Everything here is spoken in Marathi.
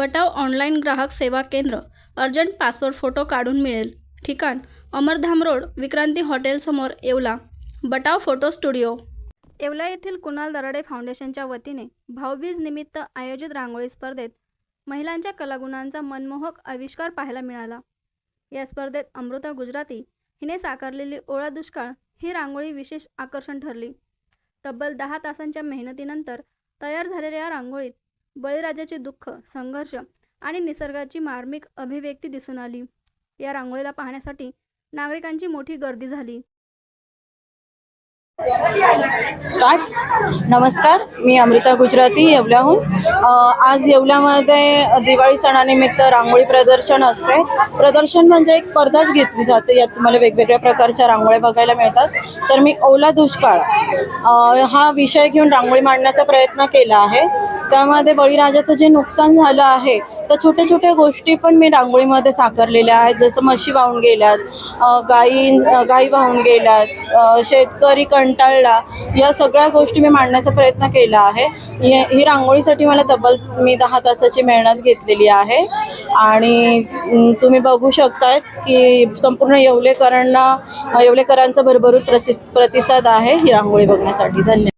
बटाव ऑनलाईन ग्राहक सेवा केंद्र अर्जंट पासपोर्ट फोटो काढून मिळेल. ठिकाण अमरधाम रोड विक्रांती हॉटेलसमोर Yeola. Batav photo studio. Yeola येथील कुणाल दराडे फाउंडेशनच्या वतीने भाऊबीज निमित्त आयोजित रांगोळी स्पर्धेत महिलांच्या कलागुणांचा मनमोहक आविष्कार पाहायला मिळाला. या स्पर्धेत अमृता गुजराती हिने साकारलेली ओळा दुष्काळ ही रांगोळी विशेष आकर्षण ठरली. तब्बल दहा तासांच्या मेहनतीनंतर तयार झालेल्या या रांगोळीत बळीराजाचे दुःख संघर्ष आणि निसर्गाची मार्मिक अभिव्यक्ती दिसून आली. या रांगोळीला पाहण्यासाठी नागरिकांची मोठी गर्दी झाली. स्टार्ट. नमस्कार. मी अमृता गुजराती येवल्याहून. आज येवल्यामध्ये दिवाळी सणानिमित्त रांगोळी प्रदर्शन असते. प्रदर्शन म्हणजे एक स्पर्धाच घेतली जाते. यात तुम्हाला वेगवेगळ्या प्रकारच्या रांगोळ्या बघायला मिळतात. तर मी ओला दुष्काळ हा विषय घेऊन रांगोळी मांडण्याचा प्रयत्न केला आहे. त्यामध्ये बळीराजाचं जे नुकसान झालं आहे तर छोट्या छोट्या गोष्टी पण मी रांगोळीमध्ये साकारलेल्या आहेत. जसं म्हशी वाहून गेल्यात गाई गाई वाहून गेल्यात शेतकरी कंटाळला या सगळ्या गोष्टी मी मांडण्याचा प्रयत्न केला आहे. ही ही रांगोळीसाठी मला तब्बल मी दहा तासाची मेहनत घेतलेली आहे. आणि तुम्ही बघू शकतायत की संपूर्ण येवलेकरांना येवलेकरांचा भरभरून प्रसि प्रतिसाद आहे ही रांगोळी बघण्यासाठी. धन्यवाद.